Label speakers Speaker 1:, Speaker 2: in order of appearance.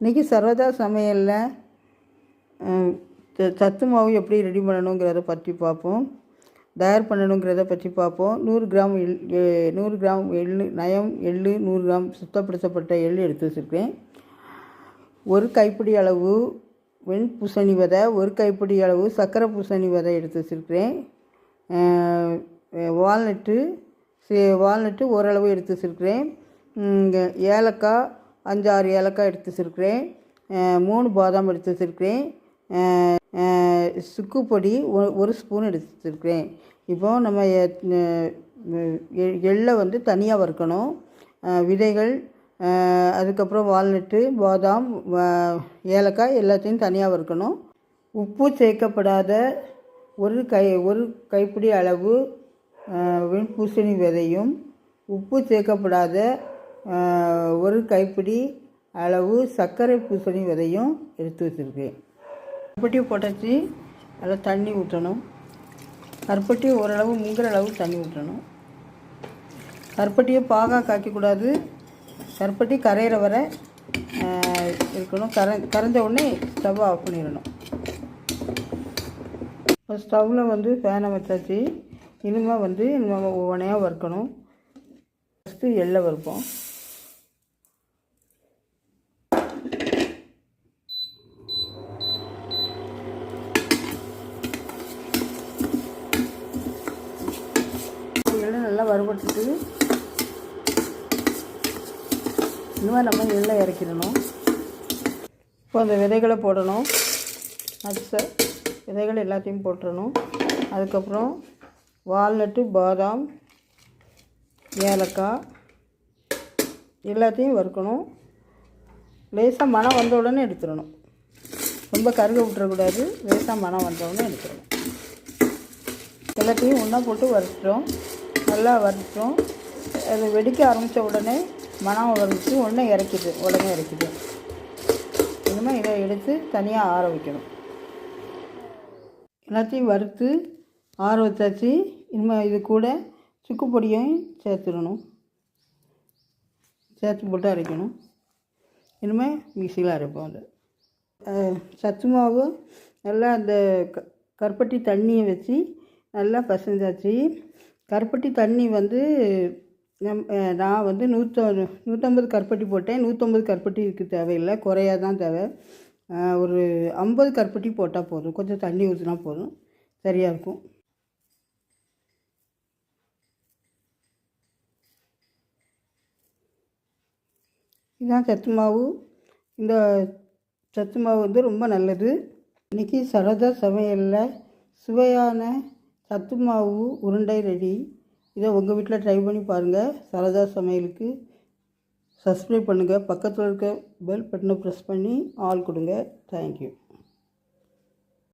Speaker 1: இன்றைக்கி சரோஜா சமையலில் ச- சத்து மாவு எப்படி ரெடி பண்ணணுங்கிறத பற்றி பார்ப்போம். தயார் பண்ணணுங்கிறத பற்றி பார்ப்போம். நூறு கிராம் எள் நூறு கிராம் எள் நயம் எள் நூறு கிராம் சுத்தப்படுத்தப்பட்ட எள் எடுத்து வச்சுருக்கேன். ஒரு கைப்பிடி அளவு வெண் பூசணி விதை ஒரு கைப்பிடி அளவு சர்க்கரை பூசணி விதை எடுத்து வச்சுருக்கிறேன். வால்நட்டு வால்நட்டு ஓரளவு எடுத்து வச்சுருக்கிறேன். ஏலக்காய் அஞ்சாறு ஏலக்காய் எடுத்து வச்சுருக்கிறேன். மூணு பாதாம் எடுத்து வச்சுருக்கிறேன். சுக்கு பொடி ஒரு ஸ்பூன் எடுத்து வச்சுருக்கிறேன். இப்போ நம்ம எ- எள்ளை வந்து தனியாக வறுக்கணும். விதைகள் அதுக்கப்புறம் வால்நட்டு பாதாம் ஏலக்காய் எல்லாத்தையும் தனியாக வறுக்கணும். உப்பு சேர்க்கப்படாத ஒரு கை ஒரு கைப்பிடி அளவு அஹ், வெண்பூசணி விதையும் உப்பு சேர்க்கப்படாத ஒரு கைப்பிடி அளவு சர்க்கரை பூசணி விதையும் எடுத்து வச்சுருக்கேன் கருப்பட்டி போட்டாச்சு. அதில் தண்ணி ஊற்றணும். கருப்பட்டி ஓரளவு முங்குற அளவு தண்ணி ஊற்றணும். கருப்பட்டியை பாகா காய்க்கக்கூடாது. கருப்பட்டி கரையிற வரை இருக்கணும். கரை கரைஞ்ச உடனே ஸ்டவ் ஆஃப் பண்ணிடணும். இப்போ ஸ்டவ்வில் வந்து ஃபேனை வச்சாச்சு இனிமேல் வந்து நம்ம ஒவ்வொன்றையாக வறுக்கணும். ஃபஸ்ட்டு எள்ளை வறுப்போம் எள்ளை நல்லா வறுபட்டுட்டு இனிமேல் நம்ம எண்ணெய் இறக்கிடணும். இப்போ அந்த விதைகளை போடணும். நட்ஸை விதைகள் எல்லாத்தையும் போட்டுடணும் அதுக்கப்புறம் வால்நட்டு பாதாம் ஏலக்காய் எல்லாத்தையும் வறுக்கணும். லேசாக மனம் வந்த உடனே எடுத்துடணும். ரொம்ப கருக விட்டுறக்கூடாது. லேசாக மனம் வந்த உடனே எடுத்துடணும். எல்லாத்தையும் ஒன்றா போட்டு வறுத்துட்டோம். நல்லா வறுத்தும் அது வெடிக்க ஆரம்பித்த உடனே மனம் வறுத்து உடனே இறக்கிது உடனே இறக்கிது. இனிமேல் இதை எடுத்து தனியாக ஆற வைக்கணும். எல்லாத்தையும் வறுத்து ஆற வச்சாச்சு. இனிமேல் இது கூட சுக்கு பொடியும் சேர்த்துடணும். சேர்த்து போட்டு அரைக்கணும். இனிமேல் மிக்சியில் அரைப்போம் அதை. சத்து மாவு நல்லா அந்த க கருப்பட்டி தண்ணியை வச்சு நல்லா பசஞ்சாச்சு. கருப்பட்டி தண்ணி வந்து நம் நான் வந்து நூற்ற நூற்றம்பது கருப்பட்டி போட்டேன். நூற்றம்பது கருப்பட்டி தேவையில்லை. குறையாக தான் தேவை. ஒரு ஐம்பது கருப்பட்டி போட்டால் போதும். கொஞ்சம் தண்ணி ஊற்றினா போதும். சரியாக இருக்கும். இதுதான் சத்து மாவு. இந்த சத்து மாவு வந்து ரொம்ப நல்லது. இன்றைக்கி சரதா சமையலில் சுவையான சத்து மாவு உருண்டை ரெடி. இதை உங்கள் வீட்டில் ட்ரை பண்ணி பாருங்கள் சரதா சமையலுக்கு சப்ஸ்கிரைப் பண்ணுங்கள் பக்கத்தில் இருக்க பெல் பட்டனை ப்ரெஸ் பண்ணி ஆல் கொடுங்க. தேங்க்யூ